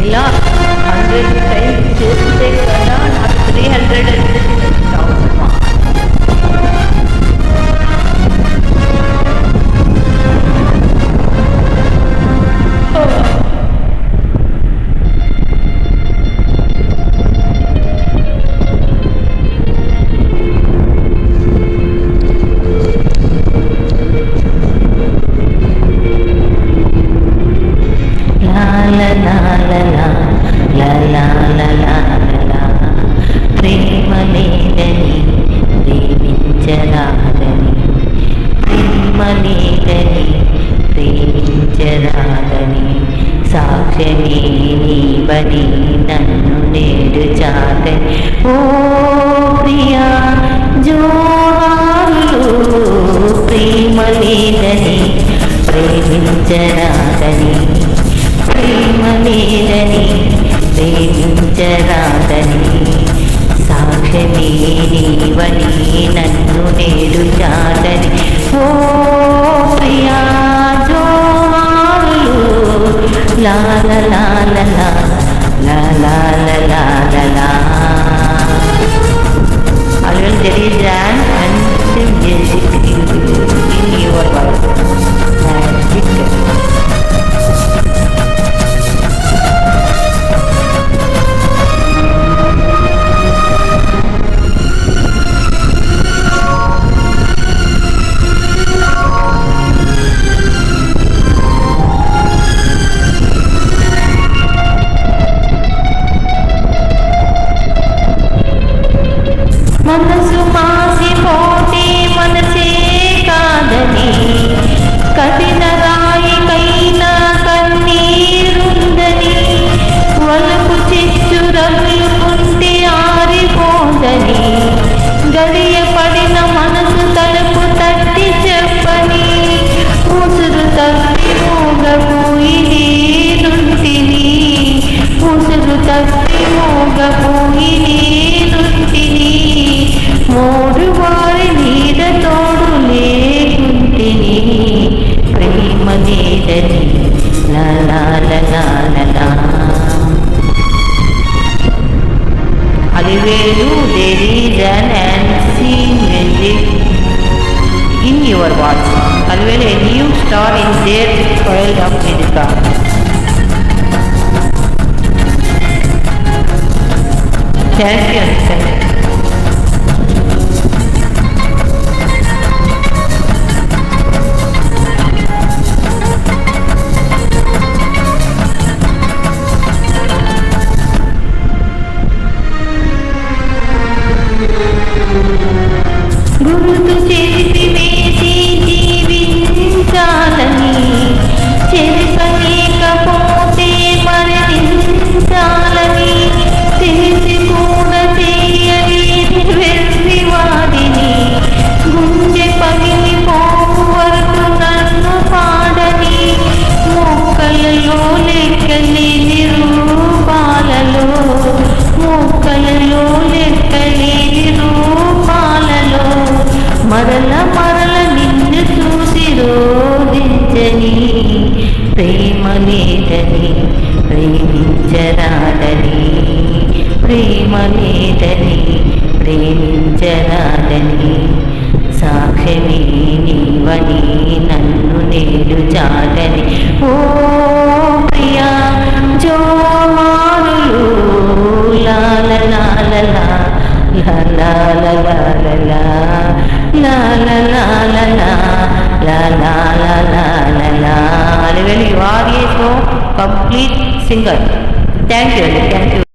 below 100 times just take down or 300 ప్రేమ లేదని ప్రేమించరాదని ప్రేమ లేదని ప్రేమించరాదని సాక్ష్యమే నీవని నన్ను నేడు చాటని ఓ ప్రియా జోహారులు ప్రేమ లేదని ప్రేమించరాదని ప్రేమ లేదని వేధించరాదని సాక్షమే నీవని నన్ను నేడు చాటని ఓ ప్రియా లా లా లా లా లా లా లా లా లా లా మూగపోయి నేనుంటిని మూడు వారి నీడ తోడు లేకుంటిని ప్రేమ నేడని Alivelu there is an unseen music in your watch Alivelu a new star in their world of music ya es మరల మరల నిన్ను చూసి రోధించని ప్రేమ లేదని ప్రేమించరాదని ప్రేమ లేదని ప్రేమించరాదని. సాక్ష్యమే నీవని నన్ను నేను చాటని. ఓ complete singer. Thank you. Thank you.